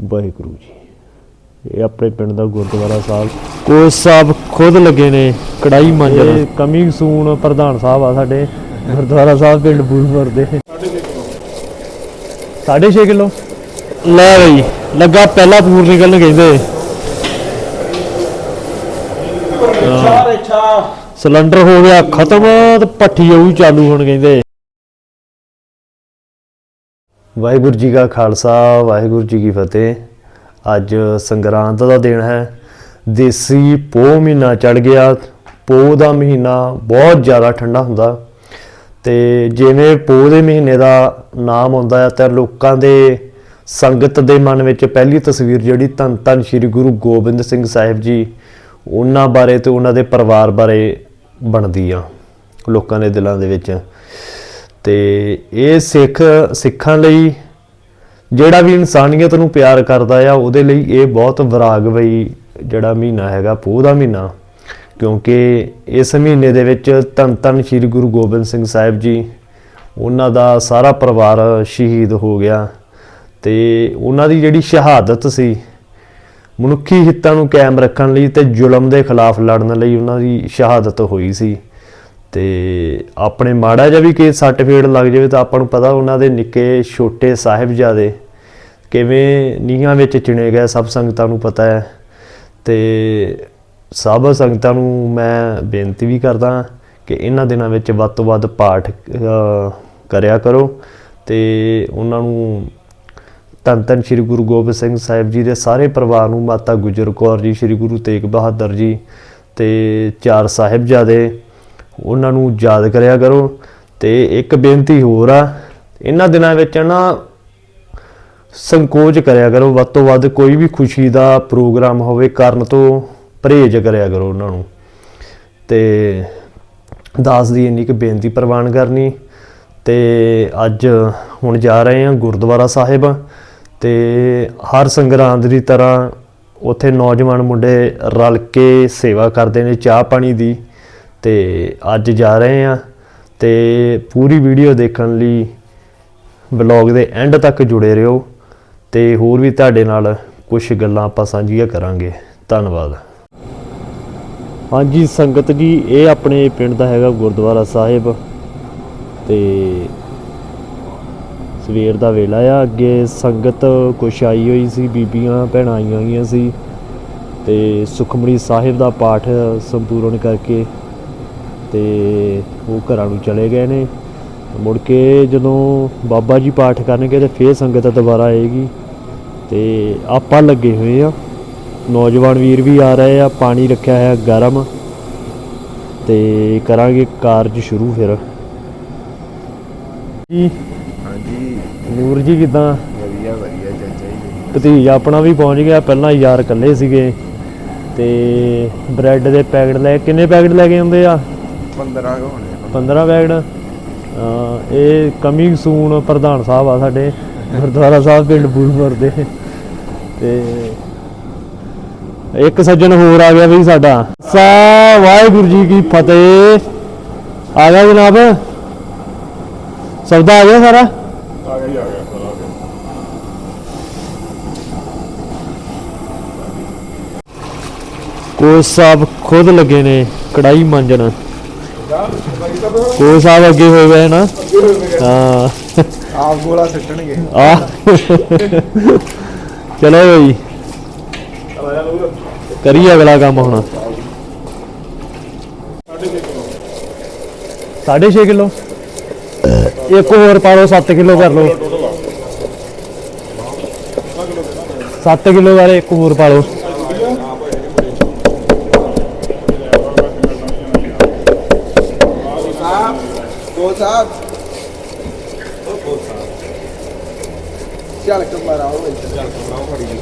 ਵਾਹਿਗੁਰੂ ਜੀ। ਇਹ ਆਪਣੇ ਪਿੰਡ ਦਾ ਗੁਰਦੁਆਰਾ ਸਾਹਿਬ। ਕੋਚ ਸਾਹਿਬ ਖੁਦ ਲੱਗੇ ਨੇ ਕੜਾਈ ਮਾਂਜਣ ਕਮਿੰਗ ਸੂਨ ਪ੍ਰਧਾਨ ਸਾਹਿਬ ਆ ਸਾਡੇ ਗੁਰਦੁਆਰਾ ਸਾਹਿਬ ਪਿੰਡ ਬੂਲਪੁਰ ਦੇ। 6.5 ਕਿਲੋ? ਲੈ ਬਈ ਲੱਗਾ ਪਹਿਲਾ ਪੂਰ ਨਿਕਲਣ ਕਹਿੰਦੇ। ਸਿਲੰਡਰ ਹੋ ਗਿਆ ਖਤਮ ਤੇ ਪੱਠੀ ਉਹ ਚਾਲੂ ਹੁਣ ਕਹਿੰਦੇ। ਵਾਹਿਗੁਰੂ ਜੀ ਕਾ ਖਾਲਸਾ, ਵਾਹਿਗੁਰੂ ਜੀ ਕੀ ਫਤਿਹ। ਅੱਜ ਸੰਗਰਾਂਦ ਦਾ ਦਿਨ ਹੈ। ਦੇਸੀ ਪੋਹ ਮਹੀਨਾ ਚੜ ਗਿਆ। ਪੋਹ ਦਾ ਮਹੀਨਾ ਬਹੁਤ ਜ਼ਿਆਦਾ ਠੰਡਾ ਹੁੰਦਾ। ਤੇ ਜਿਵੇਂ ਪੋਹ ਦੇ ਮਹੀਨੇ ਦਾ ਨਾਮ ਆਉਂਦਾ ਹੈ, ਤਾਂ ਲੋਕਾਂ ਦੇ ਸੰਗਤ ਦੇ ਮਨ ਵਿੱਚ ਪਹਿਲੀ ਤਸਵੀਰ ਜਿਹੜੀ ਧੰਨ ਧੰਨ ਸ੍ਰੀ ਗੁਰੂ ਗੋਬਿੰਦ ਸਿੰਘ ਸਾਹਿਬ ਜੀ, ਉਹਨਾਂ ਬਾਰੇ ਤੇ ਉਹਨਾਂ ਦੇ ਪਰਿਵਾਰ ਬਾਰੇ ਬਣਦੀ ਆ, ਲੋਕਾਂ ਦੇ ਦਿਲਾਂ ਦੇ ਵਿੱਚ। ਤੇ ਇਹ ਸਿੱਖ, ਸਿੱਖਾਂ ਲਈ ਜਿਹੜਾ ਵੀ ਇਨਸਾਨੀਅਤ ਨੂੰ ਪਿਆਰ ਕਰਦਾ ਆ, ਉਹਦੇ ਲਈ ਇਹ ਬਹੁਤ ਵਿਰਾਗਵਈ ਜਿਹੜਾ ਮਹੀਨਾ ਹੈਗਾ, ਪੋਹ ਦਾ ਮਹੀਨਾ। ਕਿਉਂਕਿ ਇਸ ਮਹੀਨੇ ਦੇ ਵਿੱਚ ਧੰਨ ਧੰਨ ਸ੍ਰੀ ਗੁਰੂ ਗੋਬਿੰਦ ਸਿੰਘ ਸਾਹਿਬ ਜੀ, ਉਹਨਾਂ ਦਾ ਸਾਰਾ ਪਰਿਵਾਰ ਸ਼ਹੀਦ ਹੋ ਗਿਆ ਤੇ ਉਹਨਾਂ ਦੀ ਜਿਹੜੀ ਸ਼ਹਾਦਤ ਸੀ, ਮਨੁੱਖੀ ਹਿੱਤਾਂ ਨੂੰ ਕਾਇਮ ਰੱਖਣ ਲਈ ਤੇ ਜ਼ੁਲਮ ਦੇ ਖਿਲਾਫ ਲੜਨ ਲਈ ਉਹਨਾਂ ਦੀ ਸ਼ਹਾਦਤ ਹੋਈ ਸੀ। ਤੇ ਆਪਣੇ ਮਾੜਾ ਜਿਹਾ ਵੀ ਕਿ ਸੱਟ ਫੇੜ ਲੱਗ ਜਾਵੇ ਤਾਂ ਆਪਾਂ ਨੂੰ ਪਤਾ ਉਹਨਾਂ ਦੇ ਨਿੱਕੇ ਛੋਟੇ ਸਾਹਿਬਜ਼ਾਦੇ ਕਿਵੇਂ ਨੀਹਾਂ ਵਿੱਚ ਚਿਣੇ ਗਏ, ਸਭ ਸੰਗਤਾਂ ਨੂੰ ਪਤਾ ਹੈ। ਤੇ ਸਭ ਸੰਗਤਾਂ ਨੂੰ ਮੈਂ ਬੇਨਤੀ ਵੀ ਕਰਦਾ ਕਿ ਇਹਨਾਂ ਦਿਨਾਂ ਵਿੱਚ ਵੱਧ ਤੋਂ ਵੱਧ ਪਾਠ ਕਰਿਆ ਕਰੋ ਤੇ ਉਹਨਾਂ ਨੂੰ ਧੰਨ ਧੰਨ ਸ੍ਰੀ ਗੁਰੂ ਗੋਬਿੰਦ ਸਿੰਘ ਸਾਹਿਬ ਜੀ ਦੇ ਸਾਰੇ ਪਰਿਵਾਰ ਨੂੰ ਮਾਤਾ ਗੁਜਰ ਕੌਰ ਜੀ, ਸ੍ਰੀ ਗੁਰੂ ਤੇਗ ਬਹਾਦਰ ਜੀ ਤੇ ਚਾਰ ਸਾਹਿਬਜ਼ਾਦੇ ਉਹਨਾਂ ਨੂੰ ਯਾਦ ਕਰਿਆ ਕਰੋ ਤੇ ਇੱਕ ਬੇਨਤੀ ਹੋਰ ਆ, ਇਹਨਾਂ ਦਿਨਾਂ ਵਿੱਚ ਨਾ ਸੰਕੋਚ ਕਰਿਆ ਕਰੋ, ਵੱਧ ਤੋਂ ਵੱਧ ਕੋਈ ਵੀ ਖੁਸ਼ੀ ਦਾ ਪ੍ਰੋਗਰਾਮ ਹੋਵੇ ਕਰਨ ਤੋਂ ਪਰਹੇਜ਼ ਕਰਿਆ ਕਰੋ ਉਹਨਾਂ ਨੂੰ। ਤੇ ਦਾਸ ਦੀ ਇੰਨੀ ਕੁ ਬੇਨਤੀ ਪ੍ਰਵਾਨ ਕਰਨੀ। ਤੇ ਅੱਜ ਹੁਣ ਜਾ ਰਹੇ ਹਾਂ ਗੁਰਦੁਆਰਾ ਸਾਹਿਬ ਤੇ ਹਰ ਸੰਗਰਾਂਦ ਦੀ ਤਰ੍ਹਾਂ ਉੱਥੇ ਨੌਜਵਾਨ ਮੁੰਡੇ ਰਲ ਕੇ ਸੇਵਾ ਕਰਦੇ ਨੇ ਚਾਹ ਪਾਣੀ ਦੀ। ਤੇ ਅੱਜ ਜਾ ਰਹੇ ਹਾਂ ਤੇ ਪੂਰੀ ਵੀਡੀਓ ਦੇਖਣ ਲਈ ਵਲੌਗ ਦੇ ਐਂਡ ਤੱਕ ਜੁੜੇ ਰਹੋ ਤੇ ਹੋਰ ਵੀ ਤੁਹਾਡੇ ਨਾਲ ਕੁਝ ਗੱਲਾਂ ਆਪਾਂ ਸਾਂਝੀਆਂ ਕਰਾਂਗੇ। ਧੰਨਵਾਦ। ਹਾਂਜੀ, ਸੰਗਤ ਜੀ, ਇਹ ਆਪਣੇ ਪਿੰਡ ਦਾ ਹੈਗਾ ਗੁਰਦੁਆਰਾ ਸਾਹਿਬ ਤੇ ਸਵੇਰ ਦਾ ਵੇਲਾ ਆ। ਅੱਗੇ ਸੰਗਤ ਕੁਛ ਆਈ ਹੋਈ ਸੀ, ਬੀਬੀਆਂ, ਭੈਣਾਂ ਆਈਆਂ ਹੋਈਆਂ ਸੀ ਤੇ ਸੁਖਮਣੀ ਸਾਹਿਬ ਦਾ ਪਾਠ ਸੰਪੂਰਨ ਕਰਕੇ ਤੇ ਉਹ ਘਰਾਂ ਨੂੰ ਚਲੇ ਗਏ ਨੇ। ਮੁੜ ਕੇ ਜਦੋਂ ਬਾਬਾ ਜੀ ਪਾਠ ਕਰਨਗੇ ਤੇ ਫੇਰ ਸੰਗਤ ਦੁਬਾਰਾ ਆਏਗੀ। ਤੇ ਆਪਾਂ ਲੱਗੇ ਹੋਏ ਆ। ਨੌਜਵਾਨ ਵੀਰ ਵੀ ਆ ਰਹੇ ਆ ਪਾਣੀ ਰੱਖਿਆ ਹੈ ਗਰਮ। ਤੇ ਕਰਾਂਗੇ ਕਾਰਜ ਸ਼ੁਰੂ ਫਿਰ। ਜੀ ਹਾਂਜੀ। ਨੂਰ ਜੀ ਕਿਦਾਂ? ਵਧੀਆ ਵਧੀਆ ਚਾਚਾ ਜੀ। ਭਤੀਜਾ ਆਪਣਾ ਵੀ ਪਹੁੰਚ ਗਿਆ ਪਹਿਲਾਂ ਯਾਰ ਇਕੱਲੇ ਸੀਗੇ। ਤੇ ਬ੍ਰੈਡ ਦੇ ਪੈਕਟ ਲੈ ਕਿੰਨੇ ਪੈਕਟ ਲੈ ਕੇ ਆਉਂਦੇ ਆ? 15 ਕੁ ਹੋਣੇ 15 ਪੈਕਟ ਅਹ ਇਹ ਕਮਿੰਗ ਸੂਨ ਪ੍ਰਧਾਨ ਸਾਹਿਬ ਆ ਸਾਡੇ ਗੁਰਦੁਆਰਾ ਸਾਹਿਬ ਪਿੰਡ ਬੂਲਪੁਰ ਦੇ। ਤੇ ਇੱਕ ਸੱਜਣ ਹੋਰ ਆ ਗਿਆ ਵੀ ਸਾਡਾ। ਸਾ ਵਾਹਿਗੁਰੂ ਜੀ ਕੀ ਫਤਿਹ। ਆ ਗਿਆ ਜਨਾਬ? ਸਬਦਾ ਆ ਗਿਆ ਸਾਰਾ? ਆ ਗਿਆ ਆ ਗਿਆ ਸਾਰਾ ਕੋਚ ਸਾਹਿਬ ਖੁਦ ਲੱਗੇ ਨੇ ਕੜਾਈ ਮਾਂਜਣ। ਕੋਚ ਸਾਹਿਬ ਅੱਗੇ ਹੋਏ ਨਾ ਹਾਂ ਆਪ ਗੋਲਾ ਸਿੱਟਣਗੇ। ਆ। ਚਲੋ ਬਈ। ਕਰੀਏ ਅਗਲਾ ਕੰਮ ਹੁਣ। 6.5 ਕਿਲੋ। ਇੱਕ ਹੋਰ ਪਾ ਲਓ 7 ਕਿਲੋ ਕਰ ਲਓ। 7 ਕਿਲੋ ਵਾਲੇ ਇੱਕ ਹੋਰ ਪਾ ਲਓ। ਸਾਹਿਬ ਉਹ ਗੋ ਸਾਹਿਬ ਚੱਲ ਕਮਰਾ ਉਹ ਚੱਲ ਕਮਰਾ ਉਹ ਫੜੀ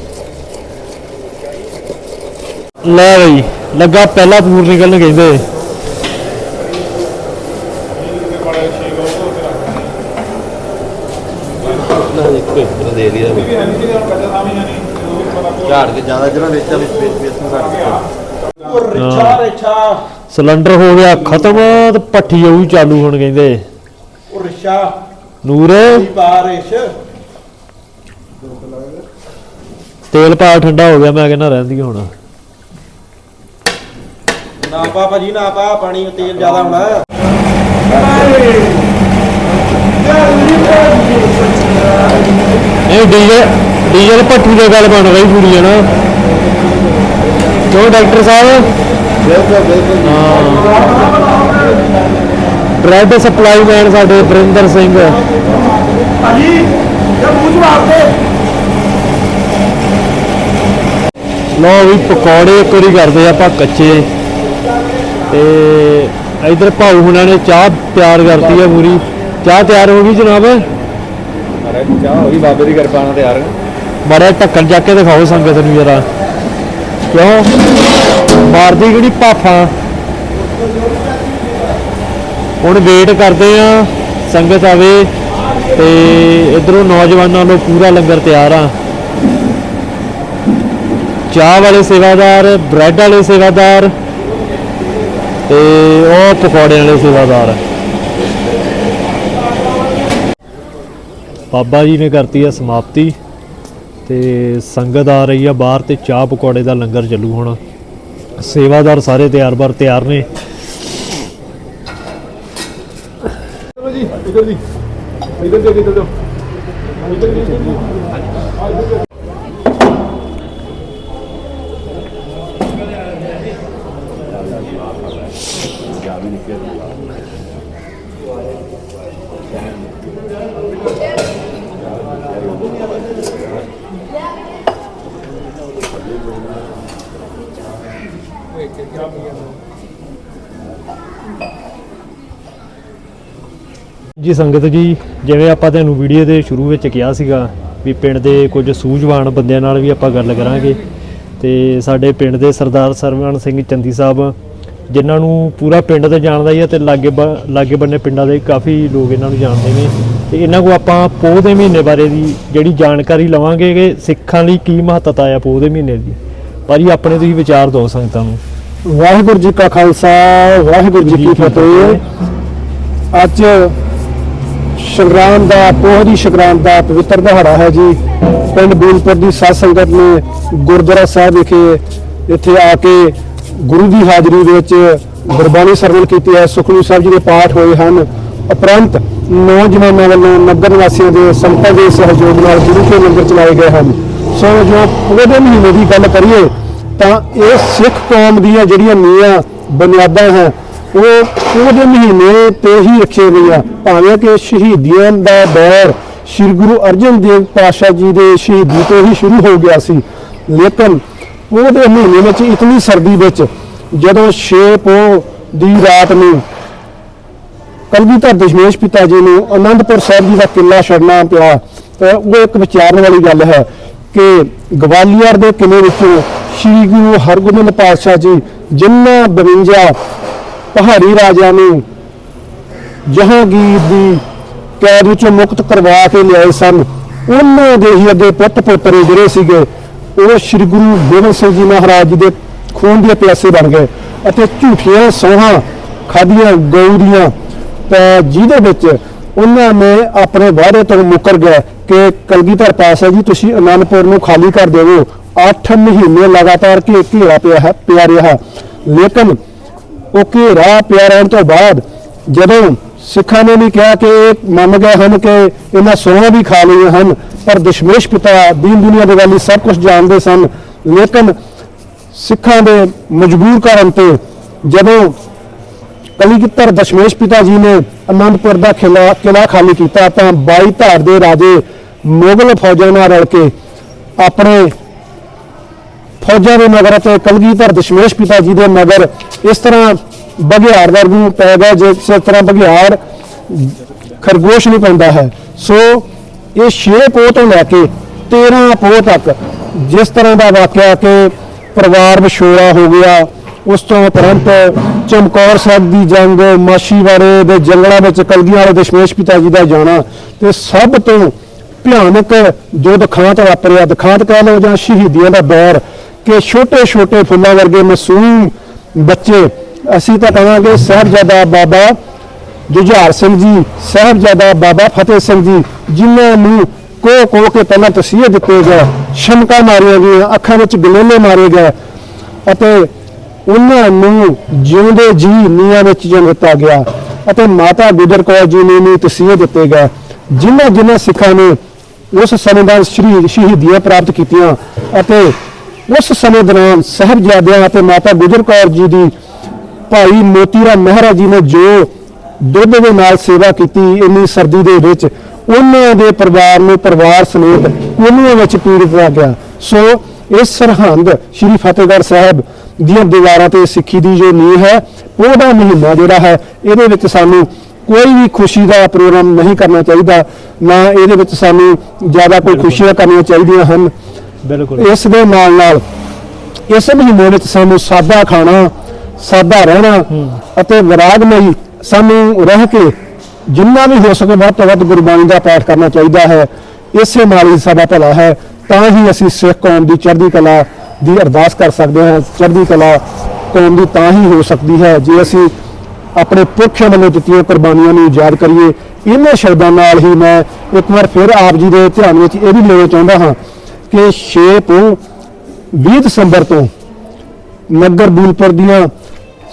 ਲੈ ਬਈ ਲੱਗਾ ਪਹਿਲਾ ਪੂਰ ਨਿਕਲਣ ਕਹਿੰਦੇ। ਝਾੜ ਕੇ ਜ਼ਿਆਦਾ ਜਿਹੜਾ ਵਿੱਚ ਵਿੱਚ ਵਿੱਚ ਵਿੱਚ ਨੂੰ ਗਿਆ ਉਹ ਰਿਛਾ ਰਿਛਾ ਸਿਲੰਡਰ ਹੋ ਗਿਆ ਖਤਮ ਤੇ ਪੱਠੀ ਉਹ ਵੀ ਚਾਲੂ ਹੁਣ ਕਹਿੰਦੇ। ਉਹ ਰਿਛਾ ਨੂਰ। ਦੀ ਬਾਰਿਸ਼ ਤੇਲ ਪਾ ਠੰਡਾ ਹੋ ਗਿਆ ਮੈਂ ਕਹਿੰਦਾ ਰਹਿੰਦੀ ਹੁਣ। ਨਾ ਪਾ ਭਾਜੀ ਨਾ ਪਾ ਪਾਣੀ ਤੇਲ ਜ਼ਿਆਦਾ ਹੋਣਾ। ਇਹ ਡੀਜ਼ਲ ਡੀਜ਼ਲ ਭੱਠੀ ਦੀ ਗੱਲ ਬਣ ਰਹੀ ਪੂਰੀ ਹੈ ਨਾ ਕਿਉਂ ਡਾਕਟਰ ਸਾਹਿਬ। ਬਿਲਕੁਲ ਬਿਲਕੁਲ ਬ੍ਰੈਡ ਸਪਲਾਈ ਮੈਨ ਸਾਡੇ ਵਰਿੰਦਰ ਸਿੰਘ। ਭਾਜੀ ਇਹ ਮੂੰਹ ਮਾਰਦੇ ਲੋ ਵੀ ਪਕੌੜੇ ਇੱਕ ਵਾਰੀ ਕਰਦੇ ਆ ਆਪਾਂ ਕੱਚੇ। ਤੇ ਇਧਰ ਭਾਊ ਹੁਣਾਂ ਨੇ ਚਾਹ ਤਿਆਰ ਕਰਤੀ ਆ ਪੂਰੀ। ਚਾਹ ਤਿਆਰ ਹੋ ਗਈ ਜਨਾਬ? ਅਰੇ ਚਾਹ ਹੋਈ ਬਾਬੇ ਦੀ ਕਿਰਪਾ ਨਾਲ ਤਿਆਰ ਜਿਹਾ ਢੱਕਣ ਚੱਕ ਕੇ ਦਿਖਾਓ ਸੰਗਤ ਨੂੰ ਜਰਾ। ਕਿਉਂ? ਮਾਰਦੀ ਕਿਹੜੀ ਪਾਫਾਂ ਹੁਣ ਵੇਟ ਕਰਦੇ ਆ, ਸੰਗਤ ਆਵੇ ਤੇ ਇਧਰੋਂ ਨੌਜਵਾਨਾਂ ਨੂੰ ਪੂਰਾ ਲੰਗਰ ਤਿਆਰ ਆ। ਚਾਹ ਵਾਲੇ ਸੇਵਾਦਾਰ ਬ੍ਰੈਡ ਵਾਲੇ ਸੇਵਾਦਾਰ ਤੇ ਉਹ ਪਕੌੜੇ ਵਾਲੇ ਸੇਵਾਦਾਰ। ਬਾਬਾ ਜੀ ਨੇ ਕਰਤੀ ਆ ਸਮਾਪਤੀ। ਤੇ ਸੰਗਤ ਆ ਰਹੀ ਆ ਬਾਹਰ ਤੇ ਚਾਹ ਪਕੌੜੇ ਦਾ ਲੰਗਰ ਚੱਲੂ ਹੁਣ। ਸੇਵਾਦਾਰ ਸਾਰੇ ਤਿਆਰ ਬਰ ਤਿਆਰ ਨੇ। ਚਲੋ ਜੀ, ਇਧਰ ਦੀ ਇਧਰ ਦੇ ਇਧਰ ਦੇ ਇਧਰ ਜੀ ਸੰਗਤ ਜੀ, ਜਿਵੇਂ ਆਪਾਂ ਤੁਹਾਨੂੰ ਵੀਡੀਓ ਦੇ ਸ਼ੁਰੂ ਵਿੱਚ ਕਿਹਾ ਸੀਗਾ ਵੀ ਪਿੰਡ ਦੇ ਕੁਝ ਸੂਝਵਾਨ ਬੰਦਿਆਂ ਨਾਲ ਵੀ ਆਪਾਂ ਗੱਲ ਕਰਾਂਗੇ ਤੇ ਸਾਡੇ ਪਿੰਡ ਦੇ ਸਰਦਾਰ ਸਰਵਨ ਸਿੰਘ ਚੰਦੀ ਸਾਹਿਬ, ਜਿਨ੍ਹਾਂ ਨੂੰ ਪੂਰਾ ਪਿੰਡ ਤੇ ਜਾਣਦਾ ਹੀ ਹੈ ਤੇ ਲਾਗੇ ਬ- ਲਾਗੇ ਬੰਨੇ ਪਿੰਡਾਂ ਦੇ ਕਾਫੀ ਲੋਕ ਇਹਨਾਂ ਨੂੰ ਜਾਣਦੇ ਨੇ। ਤੇ ਇਹਨਾਂ ਕੋ ਆਪਾਂ ਪੋਹ ਦੇ ਮਹੀਨੇ ਬਾਰੇ ਦੀ ਜਿਹੜੀ ਜਾਣਕਾਰੀ ਲਵਾਂਗੇ ਕਿ ਸਿੱਖਾਂ ਲਈ ਕੀ ਮਹੱਤਤਾ ਆ ਪੋਹ ਦੇ ਮਹੀਨੇ ਦੀ। ਭਾਜੀ ਆਪਣੇ ਤੁਸੀਂ ਵਿਚਾਰ ਦਿਓ ਸੰਗਤਾਂ ਨੂੰ। ਵਾਹਿਗੁਰੂ ਜੀ ਕਾ ਖਾਲਸਾ ਵਾਹਿਗੁਰੂ ਜੀ ਕੀ ਫਤਿਹ। ਅੱਜ ਸੰਗਰਾਮ ਦਾ ਪੋਹਰੀ ਸੰਗਰਾਮ ਦਾ ਪਵਿੱਤਰ ਦਿਹਾੜਾ ਹੈ ਜੀ। ਪਿੰਡ ਬੂਲਪੁਰ ਦੀ ਸਾਧ ਸੰਗਤ ਨੇ ਗੁਰਦੁਆਰਾ ਸਾਹਿਬ ਵਿਖੇ ਇੱਥੇ ਆ ਕੇ ਗੁਰੂ ਦੀ ਹਾਜ਼ਰੀ ਵਿੱਚ ਗੁਰਬਾਣੀ ਸਰਵਣ ਕੀਤੀ ਹੈ। ਸੁਖਮਨੀ ਸਾਹਿਬ ਜੀ ਦੇ ਪਾਠ ਹੋਏ ਹਨ। ਉਪਰੰਤ ਨੌਜਵਾਨਾਂ ਵੱਲੋਂ ਨਗਰ ਵਾਸੀਆਂ ਦੇ ਸੰਗਤਾਂ ਦੇ ਸਹਿਯੋਗ ਨਾਲ ਗੁਰੂ ਕੇ ਲੰਗਰ ਚਲਾਏ ਗਏ ਹਨ। ਸੋ ਜੋ ਪੂਰੇ ਮਹੀਨੇ ਦੀ ਗੱਲ ਕਰੀਏ, ਤਾਂ ਇਹ ਸਿੱਖ ਕੌਮ ਦੀਆਂ ਜਿਹੜੀਆਂ ਨੀਆਂ ਬੁਨਿਆਦਾਂ ਹੈ, ਉਹ ਉਹਦੇ ਮਹੀਨੇ ਤੇ ਹੀ ਰੱਖੇ ਗਈਆਂ। ਭਾਵੇਂ ਕਿ ਸ਼ਹੀਦੀਆਂ ਦਾ ਦੌਰ ਸ੍ਰੀ ਗੁਰੂ ਅਰਜਨ ਦੇਵ ਪਾਤਸ਼ਾਹ ਜੀ ਦੇ ਸ਼ਹੀਦੀ ਤੋਂ ਹੀ ਸ਼ੁਰੂ ਹੋ ਗਿਆ ਸੀ, ਲੇਕਿਨ ਉਹਦੇ ਮਹੀਨੇ ਵਿੱਚ ਇਤਨੀ ਸਰਦੀ ਵਿੱਚ ਜਦੋਂ 6 ਪੋਹ ਦੀ ਰਾਤ ਨੂੰ ਕਲਗੀਧਰ ਦਸ਼ਮੇਸ਼ ਪਿਤਾ ਜੀ ਨੂੰ ਆਨੰਦਪੁਰ ਸਾਹਿਬ ਜੀ ਦਾ ਕਿਲਾ ਛੱਡਣਾ ਪਿਆ। ਤਾਂ ਉਹ ਇੱਕ ਵਿਚਾਰਨ ਵਾਲੀ ਗੱਲ ਹੈ ਕਿ ਗਵਾਲੀਅਰ ਦੇ ਕਿਲੇ ਵਿੱਚੋਂ ਸ੍ਰੀ ਗੁਰੂ ਹਰਗੋਬਿੰਦ ਪਾਤਸ਼ਾਹ ਜੀ ਜਿਨ੍ਹਾਂ 52 ਪਹਾੜੀ ਰਾਜਿਆਂ ਨੂੰ ਜਹਾਂਗੀਰ ਦੀ ਕੈਦ ਵਿੱਚੋਂ ਮੁਕਤ ਕਰਵਾ ਕੇ ਲਿਆਏ ਸਨ, ਉਹਨਾਂ ਦੇ ਹੀ ਅੱਗੇ ਪੁੱਤ ਪੁੱਤਰੇ ਜਿਹੜੇ ਸੀਗੇ, ਉਹ ਸ੍ਰੀ ਗੁਰੂ ਗੋਬਿੰਦ ਸਿੰਘ ਜੀ ਮਹਾਰਾਜ ਜੀ ਦੇ ਖੂਨ ਦੇ ਪਿਆਸੇ ਬਣ ਗਏ ਅਤੇ ਝੂਠੀਆਂ ਸੋਹਾਂ ਖਾਦੀਆਂ ਗਊ ਦੀਆਂ ਜਿਹਦੇ ਵਿੱਚ ਉਹਨਾਂ ਨੇ ਆਪਣੇ ਵਾਅਦੇ ਤੋਂ ਮੁੱਕਰ ਗਏ ਕਿ ਕਲਗੀਧਰ ਪਾਤਸ਼ਾਹ ਜੀ, ਤੁਸੀਂ ਅਨੰਦਪੁਰ ਨੂੰ ਖਾਲੀ ਕਰ ਦੇਵੋ 8 ਮਹੀਨੇ ਲਗਾਤਾਰ ਘੇ ਘੇਰਾ ਪਿਆ ਹੈ ਪਿਆ ਰਿਹਾ ਲੇਕਿਨ ਉਹ ਘੇਰਾ ਪਿਆ ਰਹਿਣ ਤੋਂ ਬਾਅਦ ਜਦੋਂ ਸਿੱਖਾਂ ਨੇ ਵੀ ਕਿਹਾ ਕਿ ਇਹ ਮੰਨ ਗਏ ਹਨ ਕਿ ਇਹਨਾਂ ਸੋਹਾਂ ਵੀ ਖਾ ਲਈਆਂ ਹਨ, ਪਰ ਦਸ਼ਮੇਸ਼ ਪਿਤਾ ਦੀਨ ਦੁਨੀਆ ਦੇ ਵਾਲੀ ਸਭ ਕੁਝ ਜਾਣਦੇ ਸਨ। ਲੇਕਿਨ ਸਿੱਖਾਂ ਦੇ ਮਜਬੂਰ ਕਰਨ ਤੇ ਜਦੋਂ ਕਲੀਕਤਰ ਦਸ਼ਮੇਸ਼ ਪਿਤਾ ਜੀ ਨੇ ਅਨੰਦਪੁਰ ਦਾ ਕਿਲਾ ਕਿਲਾ ਖਾਲੀ ਕੀਤਾ। ਤਾਂ 22 ਧਾਰ ਦੇ ਰਾਜੇ ਮੁਗਲ ਫੌਜਾਂ ਨਾਲ ਰਲ ਕੇ ਆਪਣੇ ਫੌਜਾਂ ਦੇ ਮਗਰ ਅਤੇ ਕਲਗੀਧਰ ਦਸ਼ਮੇਸ਼ ਪਿਤਾ ਜੀ ਦੇ ਮਗਰ ਇਸ ਤਰ੍ਹਾਂ ਬਘਿਆੜ ਵਰਗੂ ਪੈ ਗਿਆ ਜਿਸ ਤਰ੍ਹਾਂ ਬਘਿਆੜ ਖਰਗੋਸ਼ ਨਹੀਂ ਪੈਂਦਾ ਹੈ। ਸੋ ਇਹ 6 ਪੋਹ ਤੋਂ ਲੈ ਕੇ 13 ਪੋਹ ਤੱਕ ਜਿਸ ਤਰ੍ਹਾਂ ਦਾ ਵਾਕਿਆ ਕਿ ਪਰਿਵਾਰ ਵਿਛੋੜਾ ਹੋ ਗਿਆ ਉਸ ਤੋਂ ਉਪਰੰਤ ਚਮਕੌਰ ਸਾਹਿਬ ਦੀ ਜੰਗ ਮਾਸ਼ੀਵਾੜੇ ਦੇ ਜੰਗਲਾਂ ਵਿੱਚ ਕਲਗੀਆਂ ਵਾਲੇ ਦਸ਼ਮੇਸ਼ ਪਿਤਾ ਜੀ ਦਾ ਜਾਣਾ ਤੇ ਸਭ ਤੋਂ ਭਿਆਨਕ ਜੋ ਦਖਾਂਤ ਵਾਪਰਿਆ। ਦਖਾਂਤ ਕਹਿ ਲਓ ਜਾਂ ਸ਼ਹੀਦੀਆਂ ਦਾ ਦੌਰ ਕਿ ਛੋਟੇ ਛੋਟੇ ਫੁੱਲਾਂ ਵਰਗੇ ਮਾਸੂਮ ਬੱਚੇ, ਅਸੀਂ ਤਾਂ ਕਹਾਂਗੇ ਸਾਹਿਬਜ਼ਾਦਾ ਬਾਬਾ ਜੁਝਾਰ ਸਿੰਘ ਜੀ, ਸਾਹਿਬਜ਼ਾਦਾ ਬਾਬਾ ਫਤਿਹ ਸਿੰਘ ਜੀ, ਜਿਨ੍ਹਾਂ ਨੂੰ ਕੋ ਕੋ ਕੇ ਪਹਿਲਾਂ ਤਸੀਹੇ ਦਿੱਤੇ ਗਏ ਸ਼ਮਕਾ ਮਾਰੀਆਂ ਗਈਆਂ, ਅੱਖਾਂ ਵਿੱਚ ਗਲੋਲੇ ਮਾਰੇ ਗਏ ਅਤੇ ਉਹਨਾਂ ਨੂੰ ਜਿਉਂਦੇ ਜੀ ਨੀਹਾਂ ਵਿੱਚ ਜਨ ਦਿੱਤਾ ਗਿਆ ਅਤੇ ਮਾਤਾ ਗੁਜਰ ਕੌਰ ਜੀ ਨੂੰ ਵੀ ਤਸੀਹੇ ਦਿੱਤੇ ਗਏ। ਜਿਨ੍ਹਾਂ ਜਿਨ੍ਹਾਂ ਸਿੱਖਾਂ ਨੇ ਉਸ ਸਮੇਂ ਦਾ ਸ਼ਹੀਦ ਸ਼ਹੀਦੀਆਂ ਪ੍ਰਾਪਤ ਕੀਤੀਆਂ ਅਤੇ ਉਸ ਸਮੇਂ ਦੌਰਾਨ ਸਾਹਿਬਜ਼ਾਦਿਆਂ ਅਤੇ ਮਾਤਾ ਗੁਜਰ ਕੌਰ ਜੀ ਦੀ ਭਾਈ ਮੋਤੀ ਰਾਮ ਮਹਿਰਾ ਜੀ ਨੇ ਜੋ ਦੁੱਧ ਦੇ ਨਾਲ ਸੇਵਾ ਕੀਤੀ ਇੰਨੀ ਸਰਦੀ ਦੇ ਵਿੱਚ, ਉਹਨਾਂ ਦੇ ਪਰਿਵਾਰ ਨੂੰ ਪਰਿਵਾਰ ਸਮੇਤ ਕੋਨੀਆਂ ਵਿੱਚ ਪੀੜਤ ਆ ਗਿਆ। ਸੋ ਇਸ ਸਰਹੰਦ ਸ੍ਰੀ ਫਤਿਹਗੜ੍ਹ ਸਾਹਿਬ ਦੀਆਂ ਦੀਵਾਰਾਂ ਤੇ ਸਿੱਖੀ ਦੀ ਜੋ ਨੀਂਹ ਹੈ ਉਹਦਾ ਮਹੀਨਾ ਜਿਹੜਾ ਹੈ ਇਹਦੇ ਵਿੱਚ ਸਾਨੂੰ ਕੋਈ ਵੀ ਖੁਸ਼ੀ ਦਾ ਪ੍ਰੋਗਰਾਮ ਨਹੀਂ ਕਰਨਾ ਚਾਹੀਦਾ ਨਾ ਇਹਦੇ ਵਿੱਚ ਸਾਨੂੰ ਜ਼ਿਆਦਾ ਕੋਈ ਖੁਸ਼ੀਆਂ ਕਰਨੀਆਂ ਚਾਹੀਦੀਆਂ ਹਨ। ਬਿਲਕੁਲ। ਇਸ ਦੇ ਨਾਲ ਨਾਲ ਇਸ ਮਹੀਨੇ ਵਿੱਚ ਸਾਨੂੰ ਸਾਦਾ ਖਾਣਾ ਸਾਦਾ ਰਹਿਣਾ ਅਤੇ ਵਿਰਾਗਮਈ ਸਾਨੂੰ ਰਹਿ ਕੇ ਜਿੰਨਾ ਵੀ ਹੋ ਸਕੇ ਵੱਧ ਤੋਂ ਵੱਧ ਗੁਰਬਾਣੀ ਦਾ ਪਾਠ ਕਰਨਾ ਚਾਹੀਦਾ ਹੈ। ਇਸੇ ਨਾਲ ਹੀ ਸਾਡਾ ਭਲਾ ਹੈ ਤਾਂ ਹੀ ਅਸੀਂ ਸਿੱਖ ਕੌਮ ਦੀ ਚੜ੍ਹਦੀ ਕਲਾ ਦੀ ਅਰਦਾਸ ਕਰ ਸਕਦੇ ਹਾਂ। ਚੜ੍ਹਦੀ ਕਲਾ ਕੌਮ ਦੀ ਤਾਂ ਹੀ ਹੋ ਸਕਦੀ ਹੈ ਜੇ ਅਸੀਂ ਆਪਣੇ ਪੁਰਖਿਆਂ ਵੱਲੋਂ ਦਿੱਤੀਆਂ ਕੁਰਬਾਨੀਆਂ ਨੂੰ ਯਾਦ ਕਰੀਏ। ਇਹਨਾਂ ਸ਼ਬਦਾਂ ਨਾਲ ਹੀ ਮੈਂ ਇੱਕ ਵਾਰ ਫਿਰ ਆਪ ਜੀ ਦੇ ਧਿਆਨ ਵਿੱਚ ਇਹ ਵੀ ਲੈਣਾ ਚਾਹੁੰਦਾ ਹਾਂ ਕਿ 6 ਤੋਂ 20 ਦਸੰਬਰ ਤੋਂ ਨਗਰ ਬੂਲਪੁਰ ਦੀਆਂ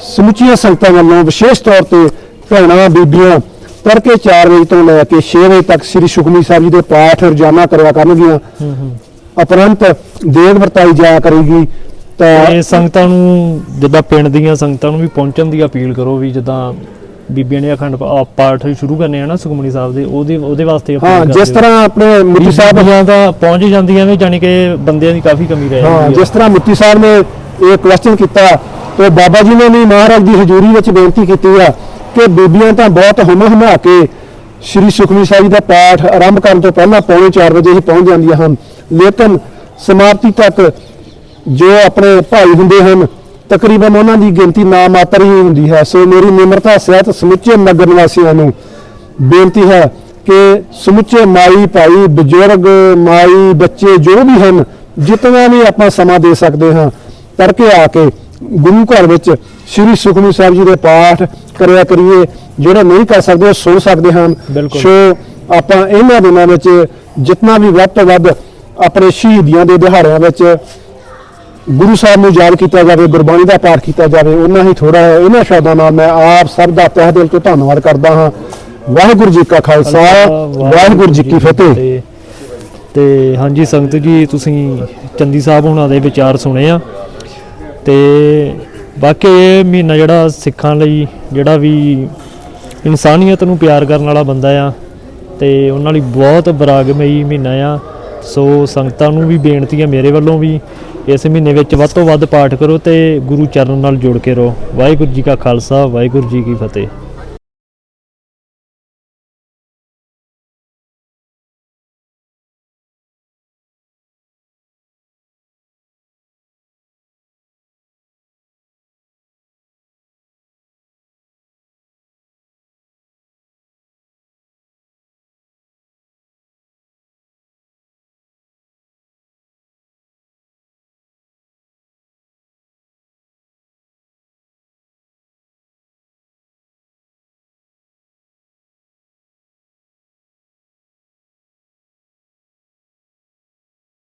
ਸਮੁੱਚੀਆਂ ਸੰਗਤਾਂ ਵੱਲੋਂ ਵਿਸ਼ੇਸ਼ ਤੌਰ ਤੇ ਭੈਣਾਂ, ਬੀਬੀਆਂ ਤੜਕੇ 4 ਵਜੇ ਤੋਂ ਲੈ ਕੇ 6 ਵਜੇ ਤੱਕ ਸ੍ਰੀ ਸੁਖਮਨੀ ਸਾਹਿਬ ਜੀ ਦੇ ਪਾਠ ਰੋਜ਼ਾਨਾ ਕਰਿਆ ਕਰਨਗੀਆਂ। ਉਪਰੰਤ ਦੇਗ ਵਰਤਾਈ ਜਾਇਆ ਕਰੇਗੀ ਤਾਂ ਤੇ ਸੰਗਤਾਂ ਨੂੰ ਜਿੱਦਾਂ ਪਿੰਡ ਦੀਆਂ ਸੰਗਤਾਂ ਨੂੰ ਵੀ ਪਹੁੰਚਣ ਦੀ ਅਪੀਲ ਕਰੋ ਵੀ ਜਿੱਦਾਂ ਬੀਬੀਆਂ ਨੇ ਅਖੰਡ ਪਾਠ ਸ਼ੁਰੂ ਕਰਨੇ ਆ ਨਾ ਸੁਖਮਨੀ ਸਾਹਿਬ ਦੇ ਉਹਦੇ ਉਹਦੇ ਵਾਸਤੇ ਹਾਂ ਜਿਸ ਹੋ। ਤਰ੍ਹਾਂ ਆਪਣੇ ਮੁੱਤੀ ਸਾਹਿਬ ਤਾਂ ਪਹੁੰਚ ਹੀ ਜਾਂਦੀਆਂ ਨੇ ਜਾਣੀ ਕਿ ਬੰਦਿਆਂ ਦੀ ਕਾਫੀ ਕਮੀ ਰਹਿ ਹਾਂ ਜਾਂਦੀ ਜਿਸ ਤਰ੍ਹਾਂ ਮੁੱਤੀ ਸਾਹਿਬ ਨੇ ਇਹ ਕੁਐਸਚਨ ਕੀਤਾ ਤੇ ਬਾਬਾ ਜੀ ਨੇ ਵੀ ਮਹਾਰਾਜ ਦੀ ਹਜ਼ੂਰੀ ਵਿੱਚ ਬੇਨਤੀ ਕੀਤੀ ਆ ਕਿ ਬੀਬੀਆਂ ਤਾਂ ਬਹੁਤ ਹੁਮ ਹੁਮਾ ਕੇ ਸ੍ਰੀ ਸੁਖਮਨੀ ਸਾਹਿਬ ਦਾ ਪਾਠ ਆਰੰਭ ਕਰਨ ਤੋਂ ਪਹਿਲਾਂ ਪੌਣੇ 4 ਵਜੇ ਹੀ ਪਹੁੰਚ ਜਾਂਦੀਆਂ ਹਨ ਲੇਕਿਨ ਸਮਾਪਤੀ ਤੱਕ ਜੋ ਆਪਣੇ ਭਾਈ ਹੁੰਦੇ ਹਨ ਤਕਰੀਬਨ ਉਹਨਾਂ ਦੀ ਗਿਣਤੀ ਨਾ ਮਾਤਰ ਹੀ ਹੁੰਦੀ ਹੈ। ਸੋ ਮੇਰੀ ਨਿਮਰਤਾ ਸਹਿਤ ਸਮੁੱਚੇ ਨਗਰ ਨਿਵਾਸੀਆਂ ਨੂੰ ਬੇਨਤੀ ਹੈ ਕਿ ਸਮੁੱਚੇ ਮਾਈ ਭਾਈ ਬਜ਼ੁਰਗ ਮਾਈ ਬੱਚੇ ਜੋ ਵੀ ਹਨ ਜਿਤਨਾ ਵੀ ਆਪਾਂ ਸਮਾਂ ਦੇ ਸਕਦੇ ਹਾਂ ਤੜਕੇ ਆ ਕੇ ਗੁਰੂ ਘਰ ਵਿੱਚ ਸ੍ਰੀ ਸੁਖਮਨੀ ਸਾਹਿਬ ਜੀ ਦੇ ਪਾਠ ਕਰਿਆ ਕਰੀਏ। ਜਿਹੜੇ ਨਹੀਂ ਕਰ ਸਕਦੇ ਉਹ ਸੁਣ ਸਕਦੇ ਹਨ। ਸੋ ਆਪਾਂ ਇਹਨਾਂ ਦਿਨਾਂ ਵਿੱਚ ਜਿਤਨਾ ਵੀ ਵੱਧ ਤੋਂ ਵੱਧ ਆਪਣੇ ਸ਼ਹੀਦੀਆਂ ਦੇ ਦਿਹਾੜਿਆਂ ਵਿੱਚ ਗੁਰੂ ਸਾਹਿਬ ਨੂੰ ਯਾਦ ਕੀਤਾ ਜਾਵੇ ਗੁਰਬਾਣੀ ਦਾ ਪਾਠ ਕੀਤਾ ਜਾਵੇ ਉਹਨਾਂ ਹੀ ਥੋੜਾ ਹੈ। ਇਹਨਾਂ ਸ਼ਬਦਾਂ ਨਾਲ ਮੈਂ ਆਪ ਸਭ ਦਾ ਤਹਿ ਦਿਲ ਤੋਂ ਧੰਨਵਾਦ ਕਰਦਾ ਹਾਂ। ਵਾਹਿਗੁਰੂ ਜੀ ਕਾ ਖਾਲਸਾ ਵਾਹਿਗੁਰੂ ਜੀ ਕੀ ਫਤਿਹ। ਤੇ- ਤੇ ਹਾਂਜੀ ਸੰਗਤ ਜੀ ਤੁਸੀਂ ਚੰਦੀ ਸਾਹਿਬ ਹੁਣਾਂ ਦੇ ਵਿਚਾਰ ਸੁਣੇ ਆ। ਤੇ ਬਾਕੀ ਇਹ ਮਹੀਨਾ ਜਿਹੜਾ ਸਿੱਖਾਂ ਲਈ ਜਿਹੜਾ ਵੀ ਇਨਸਾਨੀਅਤ ਨੂੰ ਪਿਆਰ ਕਰਨ ਵਾਲਾ ਬੰਦਾ ਆ ਤੇ ਉਹਨਾਂ ਲਈ ਬਹੁਤ ਬਰਾਗਮਈ ਮਹੀਨਾ ਆ। ਸੋ ਸੰਗਤਾਂ ਨੂੰ ਵੀ ਬੇਨਤੀ ਹੈ ਮੇਰੇ ਵੱਲੋਂ ਵੀ ਇਸ ਮਹੀਨੇ ਵਿੱਚ ਵੱਧ ਤੋਂ ਵੱਧ ਪਾਠ ਕਰੋ ਤੇ ਗੁਰੂ ਚਰਨ ਨਾਲ ਜੁੜ ਕੇ ਰਹੋ। ਵਾਹਿਗੁਰੂ ਜੀ ਕਾ ਖਾਲਸਾ, ਵਾਹਿਗੁਰੂ ਜੀ ਕੀ ਫਤਿਹ।